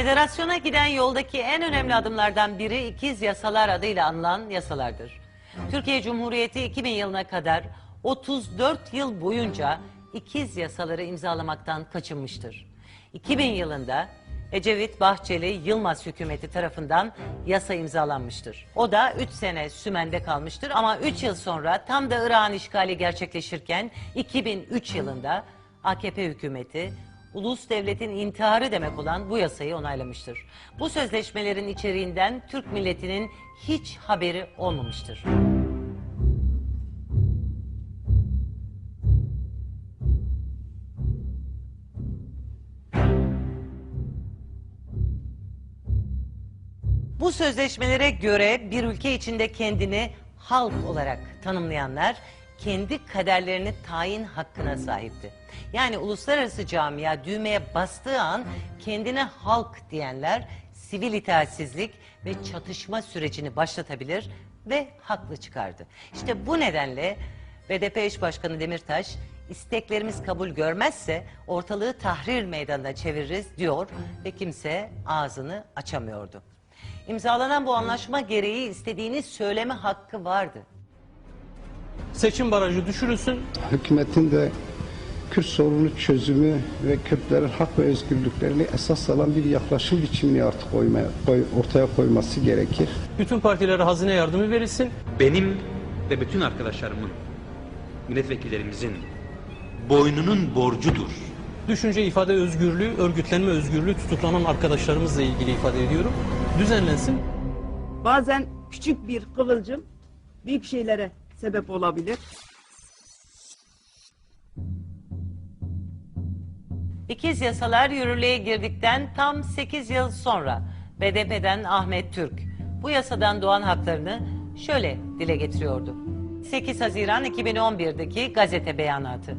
Federasyona giden yoldaki en önemli adımlardan biri ikiz yasalar adıyla anılan yasalardır. Türkiye Cumhuriyeti 2000 yılına kadar 34 yıl boyunca ikiz yasaları imzalamaktan kaçınmıştır. 2000 yılında Ecevit Bahçeli Yılmaz hükümeti tarafından yasa imzalanmıştır. O da 3 sene sümende kalmıştır ama 3 yıl sonra tam da Irak'ın işgali gerçekleşirken 2003 yılında AKP hükümeti ulus devletin intiharı demek olan bu yasayı onaylamıştır. Bu sözleşmelerin içeriğinden Türk milletinin hiç haberi olmamıştır. Bu sözleşmelere göre bir ülke içinde kendini halk olarak tanımlayanlar kendi kaderlerini tayin hakkına sahipti. Yani uluslararası camia düğmeye bastığı an kendine halk diyenler sivil itaatsizlik ve çatışma sürecini başlatabilir ve haklı çıkardı. İşte bu nedenle BDP eş başkanı Demirtaş isteklerimiz kabul görmezse ortalığı tahrir meydanına çeviririz diyor ve kimse ağzını açamıyordu. İmzalanan bu anlaşma gereği istediğini söyleme hakkı vardı. Seçim barajı düşürülsün. hükümetin de Kürt sorunu çözümü ve Kürtlerin hak ve özgürlüklerini esas alan bir yaklaşım biçimini artık koymaya, koy- ortaya koyması gerekir. Bütün partilere hazine yardımı verilsin. benim ve bütün arkadaşlarımın, milletvekillerimizin boynunun borcudur. Düşünce ifade özgürlüğü, örgütlenme özgürlüğü tutuklanan arkadaşlarımızla ilgili ifade ediyorum. Düzenlensin. Bazen küçük bir kıvılcım büyük şeylere sebep olabilir. İkiz yasalar yürürlüğe girdikten tam 8 yıl sonra BDP'den Ahmet Türk bu yasadan doğan haklarını şöyle dile getiriyordu. 8 Haziran 2011'deki gazete beyanatı.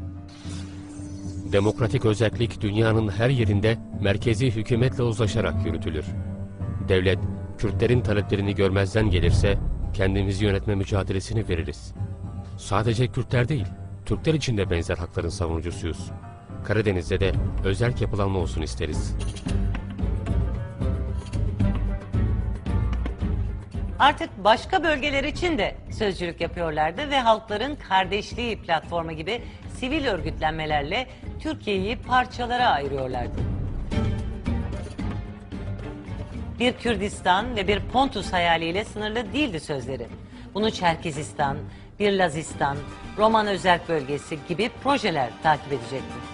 Demokratik özellik dünyanın her yerinde merkezi hükümetle uzlaşarak yürütülür. Devlet, Kürtlerin taleplerini görmezden gelirse kendimizi yönetme mücadelesini veririz. Sadece Kürtler değil, Türkler için de benzer hakların savunucusuyuz. Karadeniz'de de özerk yapılanma olsun isteriz. Artık başka bölgeler için de sözcülük yapıyorlardı ve Halkların Kardeşliği platformu gibi sivil örgütlenmelerle Türkiye'yi parçalara ayırıyorlardı. Bir Kürdistan ve bir Pontus hayaliyle sınırlı değildi sözleri. Bunu Çerkezistan, bir Lazistan, Roman Özerk Bölgesi gibi projeler takip edecekti.